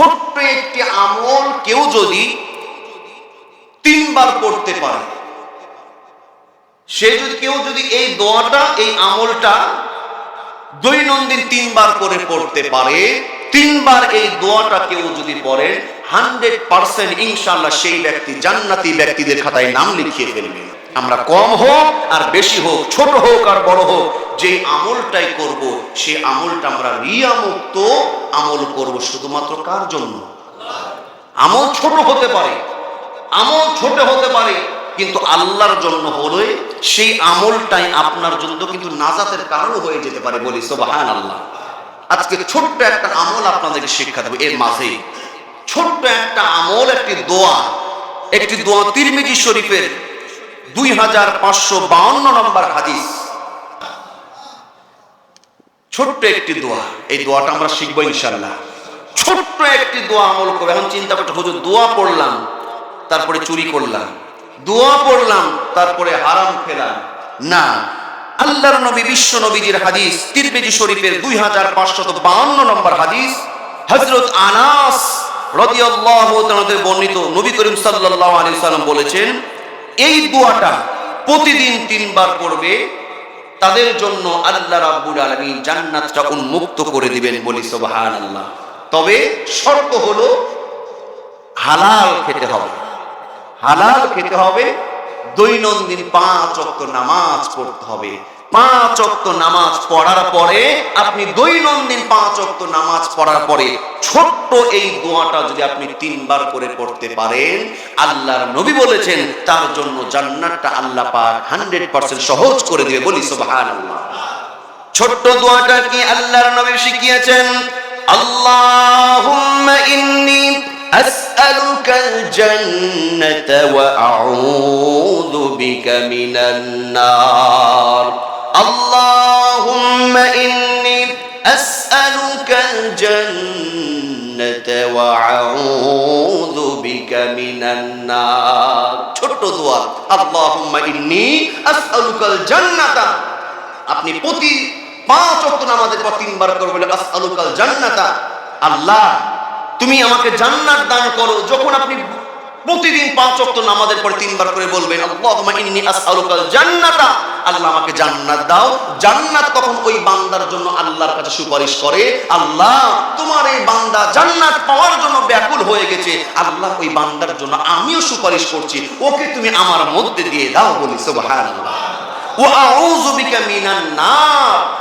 ছোট্ট একটি আমল কেউ যদি তিনবার করতে পারে, সে যদি কেউ যদি এই দোয়াটা, এই আমলটা দৈনন্দিন তিনবার করে পড়তে পারে, তিনবার এই দোয়াটা কেউ যদি পড়ে হান্ড্রেড পার্সেন্ট ইনশাল্লাহ সেই ব্যক্তি জান্নাতি ব্যক্তিদের খাতায় নাম লিখিয়ে ফেলবে। আমরা কম হোক আর বেশি হোক, ছোট হোক আর বড় হোক, যে আমলটাই করব, সে আমলটা আমরা রিয়া মুক্ত আমল করব শুধুমাত্র কার জন্য? আমল ছোট হতে পারে, আমল ছোট হতে পারে, কিন্তু আল্লাহর জন্য হলে সেই আমলটাই আপনার জন্য কিন্তু নাজাতের কারণ হয়ে যেতে পারে বলি সোবাহান আল্লাহ আজকে ছোট্ট একটা আমল আপনাদেরকে শিক্ষা দেবো এর মাঝেই ছোট্ট একটা আমল, একটি দোয়া একটি দোয়া তিরমিজি শরীফের দুই হাজার পাঁচশো বাউন্ন নম্বর হাদিস। ছোট্ট একটি দোয়া। এই দোয়াটা আমরা শিখব ইনশাল্লাহ ছোট্ট একটি দোয়া আমল করব। এখন চিন্তা করতে হুজুর, দোয়া পড়লাম, তারপরে চুরি করলাম। দোয়া পড়লাম, তারপরে হারাম খেলাম। না, আল্লাহর নবী, বিশ্ব নবীজির হাদিস তিরবেজি শরীফের দুই হাজার পাঁচশত বাউন্ন নম্বর হাদিস। হজরত আনাস রাদিয়াল্লাহু বর্ণিত নবী করিম সাল্লাল্লাহু আলাইহি সাল্লাম বলেছেন এই দোয়াটা প্রতিদিন তিনবার করবে তাদের জন্য আল্লাহ রাব্বুল আলামিন জান্নাতটা উন্মুক্ত করে দিবেন বলি সুবহানাল্লাহ। তবে শর্ত হলো, হালাল খেতে হবে। হালাল খেতে হবে, দৈনন্দিন পাঁচ অক্ত নামাজ পড়তে হবে। পাঁচ অক্ত নামাজ পড়ার পরে, আপনি দৈনন্দিন পাঁচ অক্ত নামাজ পড়ার পরে ছোট্ট এই দোয়াটা যদি আপনি তিনবার করে পড়তে পারেন, আল্লাহর নবী বলেছেন, তার জন্য জান্নাতটা আল্লাহ পাক হান্ড্রেড পার্সেন্ট সহজ করে দিবে বলি সুবহানাল্লাহ। ছোট্ট দোয়াটা কি আল্লাহর নবী শিখিয়েছেন? আল্লাহুম্মা ইন্নী আসআলুকা আল-জান্নাতা ওয়া আউযু বিকা মিনান ইন্নী আসআলুকা আল-জান্নাতা ওয়া আউযু বিকা মিনান নার ছোট্ট দোয়া আল্লাহুম্মা ইন্নী আসআলুকা আল-জান্নাতা আপনি প্রতি পাঁচ অক্ট নামাজের পর তিনবার করবে আসআলুকাল জান্নাতা আল্লাহ, তুমি আমাকে জান্নাত দান করো। যখন আপনি প্রতিদিন পাঁচ অক্ত নামাজের পরে তিনবার করে বলবেন, আল্লাহুম্মা ইন্নী আসআলুকাল জান্নাতা আল্লাহ আমাকে জান্নাত দাও। জান্নাত তখন ওই বান্দার জন্য আল্লাহর কাছে সুপারিশ করে? আল্লাহ, তোমার এই বান্দা জান্নাত পাওয়ার জন্য ব্যাকুল হয়ে গেছে। আল্লাহ ওই বান্দার জন্য আমিও সুপারিশ করছি। ওকে তুমি আমার মধ্যে দিয়ে দাও বলি, সুবহানাল্লাহ।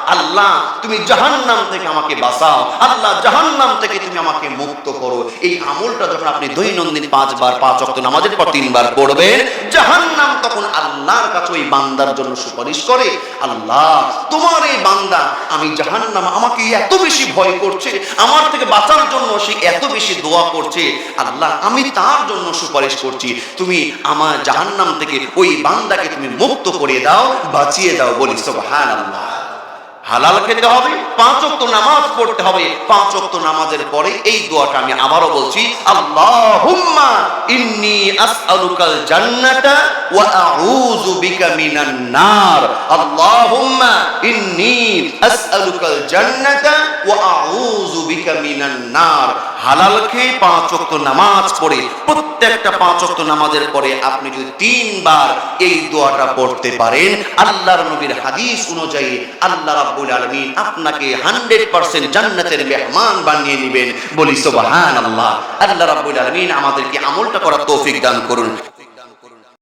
আল্লাহ, তুমি জাহান্নাম থেকে আমাকে বাঁচাও। আল্লাহ, জাহান্নাম থেকে তুমি আমাকে মুক্ত করো। এই আমলটা যখন আপনি দৈনন্দিন পাঁচবার, পাঁচ অক্ত নামাজের পর তিনবার পড়বেন, জাহান্নাম তখন আল্লাহর কাছে ওই বান্দার জন্য সুপারিশ করে, আল্লাহ, তোমার এই বান্দা আমি জাহান্নাম আমাকে এত বেশি ভয় করছে, আমার থেকে বাঁচার জন্য সে এত বেশি দোয়া করছে আল্লাহ, আমি তার জন্য সুপারিশ করছি। তুমি আমার জাহান্নাম থেকে ওই বান্দাকে তুমি মুক্ত করে দাও, বাঁচিয়ে দাও বলি, সুবহানাল্লাহ। হালাল খেতে হবে, পাঁচ ওয়াক্ত নামাজ পড়তে হবে, পাঁচ ওয়াক্ত নামাজের পরে এই দোয়াটা আমি আবারও বলছি, আল্লাহুম্মা ইন্নী আসআলুকাল জান্নাতা ওয়া আউযু বিকা মিনান নার। আল্লাহুম্মা ইন্নী আসআলুকাল জান্নাতা ওয়া আউযু বিকা হালাল খেয়ে পাঁচ ওয়াক্ত নামাজ পড়ে, প্রত্যেকটা পাঁচ ওয়াক্ত নামাজের পরে আপনি যদি তিনবার এই দোয়াটা পড়তে পারেন, আল্লাহর নবীর হাদিস অনুযায়ী আল্লাহ রাব্বুল আলামিন আপনাকে 100% জান্নাতের মেহমান বানিয়ে নেবেন বলি, সুবহানাল্লাহ। আল্লাহ রাব্বুল আলামিন আমাদেরকে আমলটা করার তৌফিক দান করুন।